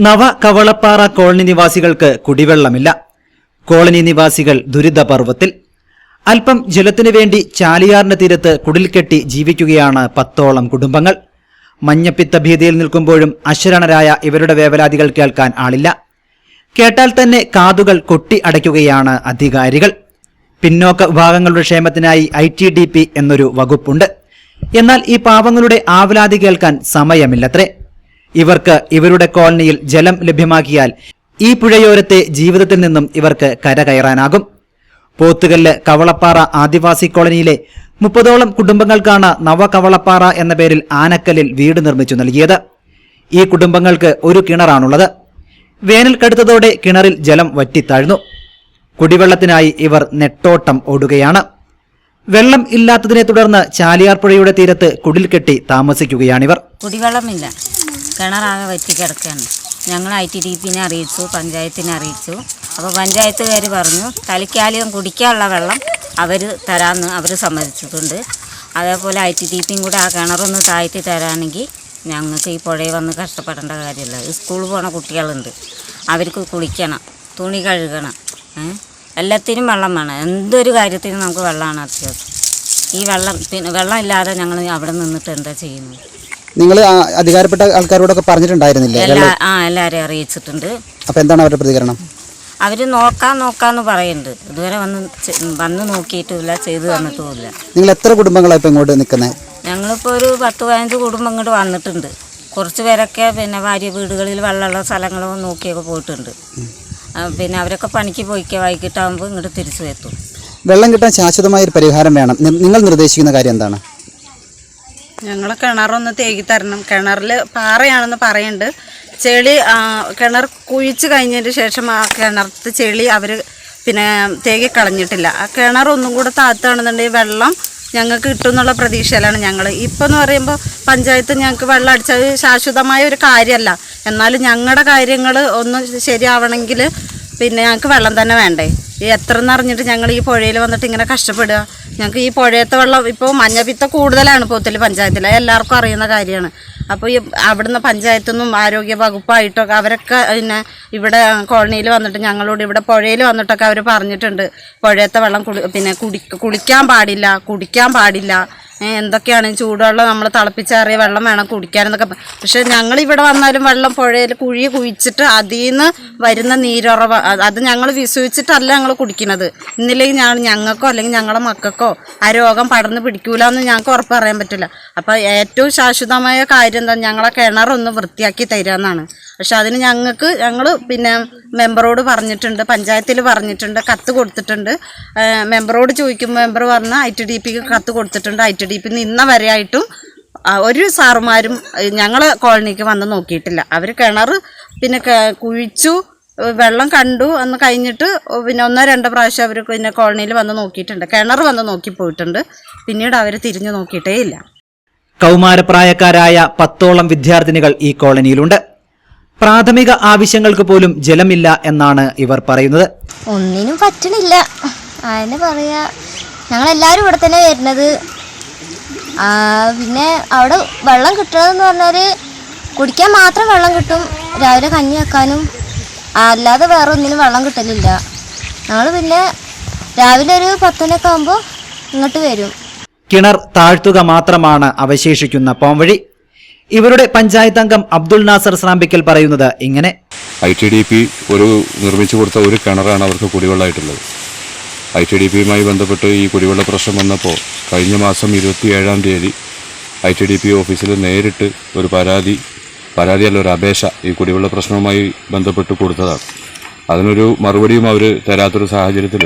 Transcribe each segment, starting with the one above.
നവ കവളപ്പാറ കോളനി നിവാസികൾക്ക് കുടിവെള്ളമില്ല. കോളനി നിവാസികൾ ദുരിതപർവത്തിൽ അല്പം ജലത്തിനു വേണ്ടി ചാലിയാറിന്റെ തീരത്ത് കുടിൽ കെട്ടി ജീവിക്കുകയാണ് പത്തോളം കുടുംബങ്ങൾ. മഞ്ഞപ്പിത്ത ഭീതിയിൽ നിൽക്കുമ്പോഴും അശരണരായ ഇവരുടെ വേവലാതികൾ കേൾക്കാൻ ആളില്ല. കേട്ടാൽ തന്നെ കാതുകൾ കൊട്ടി അടയ്ക്കുകയാണ് അധികാരികൾ. പിന്നോക്ക വിഭാഗങ്ങളുടെ ക്ഷേമത്തിനായി ഐ ടി ഡി പി എന്നൊരു വകുപ്പുണ്ട്. എന്നാൽ ഈ പാവങ്ങളുടെ ആവലാതി കേൾക്കാൻ സമയമില്ലത്രേ. ഇവർക്ക് ഇവരുടെ കോളനിയിൽ ജലം ലഭ്യമാക്കിയാൽ ഈ പുഴയോരത്തെ ജീവിതത്തിൽ നിന്നും ഇവർക്ക് കരകയറാനാകും പോത്തുകല്ല് കവളപ്പാറ ആദിവാസി കോളനിയിലെ മുപ്പതോളം കുടുംബങ്ങൾക്കാണ് നവകവളപ്പാറ എന്ന പേരിൽ ആനക്കല്ലിൽ വീട് നിർമ്മിച്ചു നൽകിയത്. ഈ കുടുംബങ്ങൾക്ക് ഒരു കിണറാണുള്ളത്. വേനൽ കടുത്തതോടെ കിണറിൽ ജലം വറ്റിത്താഴ്ന്നു. കുടിവെള്ളത്തിനായി ഇവർ നെട്ടോട്ടം ഓടുകയാണ്. വെള്ളം ഇല്ലാത്തതിനെ തുടർന്ന് ചാലിയാർപ്പുഴയുടെ തീരത്ത് കുടിൽ കെട്ടി താമസിക്കുകയാണിവർ. കുടിവെള്ളമില്ല. കിണറാകെ വറ്റിക്കിടക്കുകയാണ് ഞങ്ങൾ ഐ ടി ഡി പിന്നെ അറിയിച്ചു പഞ്ചായത്തിനെ അറിയിച്ചു. അപ്പോൾ പഞ്ചായത്തുകാർ പറഞ്ഞു തലിക്കാലികം കുടിക്കാനുള്ള വെള്ളം അവർ തരാമെന്ന് അവർ സമ്മതിച്ചിട്ടുണ്ട്. അതേപോലെ ഐ ടി ഡി പിയും കൂടെ ആ കിണറൊന്ന് താഴ്ത്തി തരാണെങ്കിൽ ഞങ്ങൾക്ക് ഈ പുഴയിൽ വന്ന് കഷ്ടപ്പെടേണ്ട കാര്യമില്ല. സ്കൂളിൽ പോണ കുട്ടികളുണ്ട്. അവർക്ക് കുളിക്കണം തുണി കഴുകണം? എല്ലാത്തിനും വെള്ളം വേണം. എന്തൊരു കാര്യത്തിനും നമുക്ക് വെള്ളമാണ് അത്യാവശ്യം. ഈ വെള്ളം പിന്നെ വെള്ളം ഇല്ലാതെ ഞങ്ങൾ അവിടെ നിന്നിട്ട് എന്താ ചെയ്യുന്നത്? നിങ്ങൾ അധികാരപ്പെട്ട ആൾക്കാരോടൊക്കെ പറഞ്ഞിട്ടുണ്ടായിരുന്നില്ലേ? എല്ലാ ആ എല്ലാവരെയും അറിയിച്ചിട്ടുണ്ട്. അപ്പോൾ എന്താണ് അവരുടെ പ്രതികരണം? അവർ നോക്കാൻ നോക്കാന്ന് പറയുന്നുണ്ട്. ഇതുവരെ വന്ന് ചെ- വന്ന് നോക്കിയിട്ടുമില്ല ചെയ്തു തന്നിട്ടുമില്ല. നിങ്ങൾ എത്ര കുടുംബങ്ങളാണ് ഇപ്പോൾ ഇങ്ങോട്ട് നിൽക്കുന്നത് ഞങ്ങളിപ്പോൾ ഒരു പത്ത് പതിനഞ്ച് കുടുംബം ഇങ്ങോട്ട് വന്നിട്ടുണ്ട്. കുറച്ച് പേരൊക്കെ പിന്നെ ഭാര്യ വീടുകളിൽ വെള്ളമുള്ള സ്ഥലങ്ങളോ നോക്കിയൊക്കെ പോയിട്ടുണ്ട്. ആ, പിന്നെ അവരൊക്കെ പണിക്ക് പോയിക്കുക വൈകിട്ടാകുമ്പോൾ ഇങ്ങോട്ട് തിരിച്ചു എത്തും വെള്ളം കിട്ടാൻ ശാശ്വതമായ ഒരു പരിഹാരം വേണം. നി- നിങ്ങൾ നിർദ്ദേശിക്കുന്ന കാര്യം എന്താണ്? ഞങ്ങൾ കിണറൊന്ന് തേകി തരണം. കിണറിൽ പാറയാണെന്ന് പറയുന്നുണ്ട് ചെളി കിണർ കുഴിച്ച് കഴിഞ്ഞതിന് ശേഷം ആ കിണറത്ത് ചെളി അവർ പിന്നെ തേകി കളഞ്ഞിട്ടില്ല. ആ കിണർ ഒന്നും കൂടെ താത്താണെന്നുണ്ടെങ്കിൽ വെള്ളം ഞങ്ങൾക്ക് കിട്ടും എന്നുള്ള പ്രതീക്ഷയിലാണ് ഞങ്ങൾ ഇപ്പം എന്ന് പറയുമ്പോൾ പഞ്ചായത്ത് ഞങ്ങൾക്ക് വെള്ളം അടിച്ചത് ശാശ്വതമായ ഒരു കാര്യമല്ല എന്നാലും ഞങ്ങളുടെ കാര്യങ്ങൾ ഒന്ന് ശരിയാവണമെങ്കിൽ പിന്നെ ഞങ്ങൾക്ക് വെള്ളം തന്നെ വേണ്ടേ? എത്ര എന്നറിഞ്ഞിട്ട് ഞങ്ങൾ ഈ പുഴയിൽ വന്നിട്ട് ഇങ്ങനെ കഷ്ടപ്പെടുക? ഞങ്ങൾക്ക് ഈ പുഴയത്തെ വെള്ളം ഇപ്പോൾ മഞ്ഞപ്പിത്ത കൂടുതലാണ് പോത്തിൽ പഞ്ചായത്തിൽ എല്ലാവർക്കും അറിയുന്ന കാര്യമാണ്. അപ്പോൾ ഈ അവിടുന്ന് പഞ്ചായത്തു നിന്നും ആരോഗ്യ വകുപ്പായിട്ടൊക്കെ അവരൊക്കെ പിന്നെ ഇവിടെ കോളനിയിൽ വന്നിട്ട് ഞങ്ങളോട് ഇവിടെ പുഴയിൽ വന്നിട്ടൊക്കെ അവർ പറഞ്ഞിട്ടുണ്ട്. പുഴയത്തെ വെള്ളം കുളി പിന്നെ കുടി കുളിക്കാൻ പാടില്ല കുടിക്കാൻ പാടില്ല. എന്തൊക്കെയാണ്? ചൂടുവെള്ളം നമ്മൾ തിളപ്പിച്ചാറിയ വെള്ളം വേണം കുടിക്കാനെന്നൊക്കെ പക്ഷെ ഞങ്ങൾ ഇവിടെ വന്നാലും വെള്ളം പുഴയിൽ കുഴി കുഴിച്ചിട്ട് അതിൽ നിന്ന് വരുന്ന നീരുറവ അത് അത് ഞങ്ങൾ വിശ്വസിച്ചിട്ടല്ല ഞങ്ങൾ കുടിക്കുന്നത്. ഇന്നില്ലെങ്കിൽ ഞാൻ ഞങ്ങൾക്കോ അല്ലെങ്കിൽ ഞങ്ങളുടെ മക്കൾക്കോ ആ രോഗം പടർന്ന് പിടിക്കൂല എന്ന് ഞങ്ങൾക്ക് ഉറപ്പ് പറയാൻ പറ്റില്ല. അപ്പോൾ ഏറ്റവും ശാശ്വതമായ കാര്യം എന്താ? ഞങ്ങളെ കിണറൊന്ന് വൃത്തിയാക്കി തരാമെന്നാണ് പക്ഷെ അതിന് ഞങ്ങൾക്ക് ഞങ്ങൾ പിന്നെ മെമ്പറോട് പറഞ്ഞിട്ടുണ്ട് പഞ്ചായത്തിൽ പറഞ്ഞിട്ടുണ്ട് കത്ത് കൊടുത്തിട്ടുണ്ട്. മെമ്പറോട് ചോദിക്കുമ്പോൾ മെമ്പർ പറഞ്ഞ ഐ ടി ഡി പിക്ക് കത്ത് കൊടുത്തിട്ടുണ്ട് ഐ ടി ഡി പി ഇന്ന വരെയായിട്ടും ഒരു സാറുമാരും ഞങ്ങളെ കോളനിക്ക് വന്ന് നോക്കിയിട്ടില്ല. അവർ കിണർ പിന്നെ കുഴിച്ചു വെള്ളം കണ്ടു അന്ന് കഴിഞ്ഞിട്ട് പിന്നെ ഒന്നോ രണ്ടോ പ്രാവശ്യം അവർ പിന്നെ കോളനിയിൽ വന്ന് നോക്കിയിട്ടുണ്ട്. കിണർ വന്ന് നോക്കി പോയിട്ടുണ്ട്. പിന്നീട് അവർ തിരിഞ്ഞു നോക്കിയിട്ടേ ഇല്ല. കൗമാരപ്രായക്കാരായ പത്തോളം വിദ്യാർത്ഥിനികൾ ഈ കോളനിയിലുണ്ട്. പ്രാഥമിക ആവശ്യങ്ങൾക്ക് പോലും ജലമില്ല എന്നാണ് ഇവർ പറയുന്നത്. ഒന്നിനും പറ്റണില്ല. അതിന് പറയാ ഞങ്ങളെല്ലാവരും ഇവിടെ തന്നെ വരുന്നത്. പിന്നെ അവിടെ വെള്ളം കിട്ടണതെന്ന് പറഞ്ഞാൽ കുടിക്കാൻ മാത്രം വെള്ളം കിട്ടും രാവിലെ കഞ്ഞി വെക്കാനും. അല്ലാതെ വേറെ ഒന്നിനും വെള്ളം കിട്ടലില്ല. ഞങ്ങൾ പിന്നെ രാവിലെ ഒരു പത്തനൊക്കെ ആകുമ്പോൾ ഇങ്ങോട്ട് വരും. കിണർ താഴ്ത്തുക മാത്രമാണ് അവശേഷിക്കുന്ന പോംവഴി. ഇവരുടെ പഞ്ചായത്ത് അംഗം അബ്ദുൾ നാസർ സ്രാമ്പിക്കൽ പറയുന്നത് ഇങ്ങനെ. ഐ ടി ഡി പി ഒരു നിർമ്മിച്ചു കൊടുത്ത ഒരു കിണറാണ് അവർക്ക് കുടിവെള്ളമായിട്ടുള്ളത്. ഐ ടി ഡി പിയുമായി ബന്ധപ്പെട്ട് ഈ കുടിവെള്ള പ്രശ്നം വന്നപ്പോൾ കഴിഞ്ഞ മാസം ഇരുപത്തിയേഴാം തീയതി ഐ ടി ഡി പി ഓഫീസിൽ നേരിട്ട് ഒരു പരാതി പരാതിയല്ല ഒരു അപേക്ഷ ഈ കുടിവെള്ള പ്രശ്നവുമായി ബന്ധപ്പെട്ട് കൊടുത്തതാണ്. അതിനൊരു മറുപടിയും അവർ തരാത്തൊരു സാഹചര്യത്തിൽ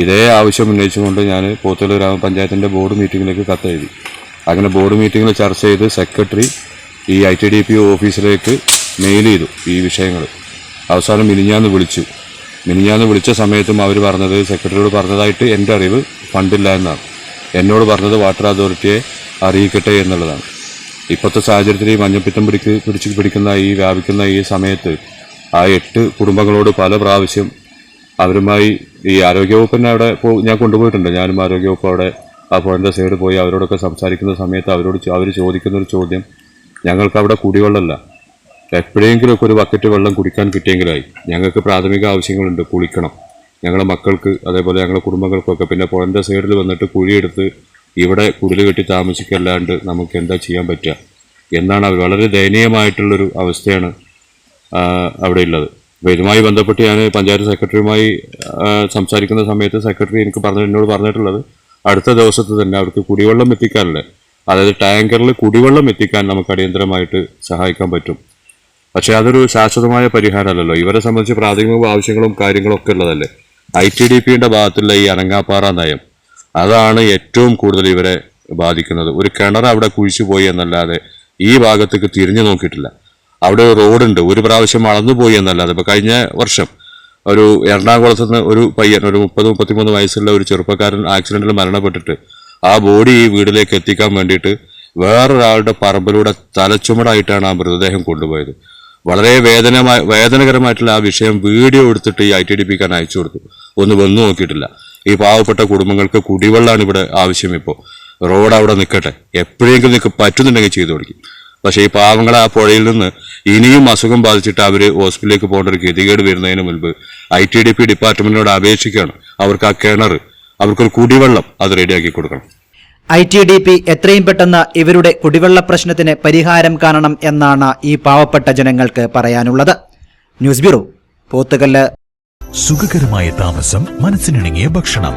ഇതേ ആവശ്യം ഉന്നയിച്ചുകൊണ്ട് ഞാൻ പോത്തല ഗ്രാമപഞ്ചായത്തിന്റെ ബോർഡ് മീറ്റിങ്ങിലേക്ക് കത്തെഴുതി. അങ്ങനെ ബോർഡ് മീറ്റിങ്ങിൽ ചർച്ച ചെയ്ത് സെക്രട്ടറി ഈ ഐ ടി ഡി പി ഓഫീസിലേക്ക് മെയിൽ ചെയ്തു ഈ വിഷയങ്ങൾ അവസാനം മിനിഞ്ഞാന്ന് വിളിച്ചു. മിനിഞ്ഞാന്ന് വിളിച്ച സമയത്തും അവർ പറഞ്ഞത് സെക്രട്ടറിയോട് പറഞ്ഞതായിട്ട് എന്റെ അറിവ് ഫണ്ടില്ല എന്നാണ്. എന്നോട് പറഞ്ഞത് വാട്ടർ അതോറിറ്റിയെ അറിയിക്കട്ടെ എന്നുള്ളതാണ്. ഇപ്പോഴത്തെ സാഹചര്യത്തിൽ ഈ മഞ്ഞപ്പിത്തം പിടിക്ക് പിടിച്ച് പിടിക്കുന്ന ഈ വ്യാപിക്കുന്ന ഈ സമയത്ത് ആ എട്ട് കുടുംബങ്ങളോട് പല പ്രാവശ്യം അവരുമായി ഈ ആരോഗ്യവകുപ്പിനെ അവിടെ ഞാൻ കൊണ്ടുപോയിട്ടുണ്ട്. ഞാനും ആരോഗ്യവകുപ്പ് അവിടെ ആ പുഴന്റെ സൈഡ് പോയി അവരോടൊക്കെ സംസാരിക്കുന്ന സമയത്ത് അവരോട് അവർ ചോദിക്കുന്ന ഒരു ചോദ്യം ഞങ്ങൾക്ക് അവിടെ കുടിവെള്ളമല്ല. എപ്പോഴെങ്കിലുമൊക്കെ ഒരു ബക്കറ്റ് വെള്ളം കുടിക്കാൻ കിട്ടിയെങ്കിലായി. ഞങ്ങൾക്ക് പ്രാഥമിക ആവശ്യങ്ങളുണ്ട് കുളിക്കണം. ഞങ്ങളുടെ മക്കൾക്ക് അതേപോലെ ഞങ്ങളുടെ കുടുംബങ്ങൾക്കൊക്കെ. പിന്നെ പുഴന്റെ സൈഡിൽ വന്നിട്ട് കുഴിയെടുത്ത് ഇവിടെ കുടിൽ കെട്ടി താമസിക്കല്ലാണ്ട് നമുക്ക് എന്താ ചെയ്യാൻ പറ്റുക? എന്നാണ് അവർ വളരെ ദയനീയമായിട്ടുള്ളൊരു അവസ്ഥയാണ് അവിടെ ഉള്ളത്. അപ്പോൾ ഇതുമായി ബന്ധപ്പെട്ട് ഞാൻ പഞ്ചായത്ത് സെക്രട്ടറിയുമായി സംസാരിക്കുന്ന സമയത്ത് സെക്രട്ടറി എനിക്ക് പറഞ്ഞ എന്നോട് പറഞ്ഞിട്ടുള്ളത് അടുത്ത ദിവസത്തെ തന്നെ അവർക്ക് കുടിവെള്ളം എത്തിക്കാനല്ലേ? അതായത് ടാങ്കറിൽ കുടിവെള്ളം എത്തിക്കാൻ നമുക്ക് അടിയന്തരമായിട്ട് സഹായിക്കാൻ പറ്റും. പക്ഷേ അതൊരു ശാശ്വതമായ പരിഹാരമല്ലല്ലോ. ഇവരെ സംബന്ധിച്ച് പ്രാഥമിക ആവശ്യങ്ങളും കാര്യങ്ങളും ഒക്കെ ഉള്ളതല്ലേ? ഐ ടി ഡി പിയുടെ ഭാഗത്തുള്ള ഈ അനങ്ങാപ്പാറ നയം. അതാണ് ഏറ്റവും കൂടുതൽ ഇവരെ ബാധിക്കുന്നത്. ഒരു കിണർ അവിടെ കുഴിച്ചു പോയി എന്നല്ലാതെ ഈ ഭാഗത്തേക്ക് തിരിഞ്ഞു നോക്കിയിട്ടില്ല. അവിടെ റോഡുണ്ട്. ഒരു പ്രാവശ്യം അളന്നു പോയി എന്നല്ലാതെ. ഇപ്പൊ കഴിഞ്ഞ വർഷം ഒരു എറണാകുളത്ത് നിന്ന് ഒരു പയ്യൻ ഒരു മുപ്പത് മുപ്പത്തിമൂന്ന് വയസ്സുള്ള ഒരു ചെറുപ്പക്കാരൻ ആക്സിഡന്റിൽ മരണപ്പെട്ടിട്ട് ആ ബോഡി ഈ വീട്ടിലേക്ക് എത്തിക്കാൻ വേണ്ടിയിട്ട് വേറൊരാളുടെ പറമ്പിലൂടെ തലച്ചുമടായിട്ടാണ് ആ മൃതദേഹം കൊണ്ടുപോയത്. വളരെ വേദനമായ വേദനകരമായിട്ടുള്ള ആ വിഷയം വീഡിയോ എടുത്തിട്ട് ഈ ഐ ടി ഡി പിക്കാൻ അയച്ചു കൊടുത്തു. ഒന്ന് വന്നു നോക്കിയിട്ടില്ല. ഈ പാവപ്പെട്ട കുടുംബങ്ങൾക്ക് കുടിവെള്ളമാണ് ഇവിടെ ആവശ്യം ഇപ്പോൾ. റോഡ് അവിടെ നിൽക്കട്ടെ. എപ്പോഴെങ്കിലും നിങ്ങൾക്ക് പറ്റുന്നുണ്ടെങ്കിൽ ചെയ്തു കൊടുക്കും. പക്ഷേ ഈ പാവങ്ങൾ ആ പുഴയിൽ നിന്ന് ഇനിയും അസുഖം ബാധിച്ചിട്ട് അവർ ഹോസ്പിറ്റലിലേക്ക് പോകേണ്ട ഒരു ഗതികേട് വരുന്നതിന് മുൻപ് ഐ ടി ഡി പി ഡിപ്പാർട്ട്മെന്റിനോട് അപേക്ഷിക്കുകയാണ്. അവർക്ക് ആ കിണർ അവർക്കൊരു കുടിവെള്ളം അത് റെഡിയാക്കി കൊടുക്കണം. ഐ ടി ഡി പി എത്രയും പെട്ടെന്ന് ഇവരുടെ കുടിവെള്ള പ്രശ്നത്തിന് പരിഹാരം കാണണം എന്നാണ് ഈ പാവപ്പെട്ട ജനങ്ങൾക്ക് പറയാനുള്ളത്. News bureau Pothukallu. സുഖകരമായ താമസം മനസ്സിനിണങ്ങിയ ഭക്ഷണം.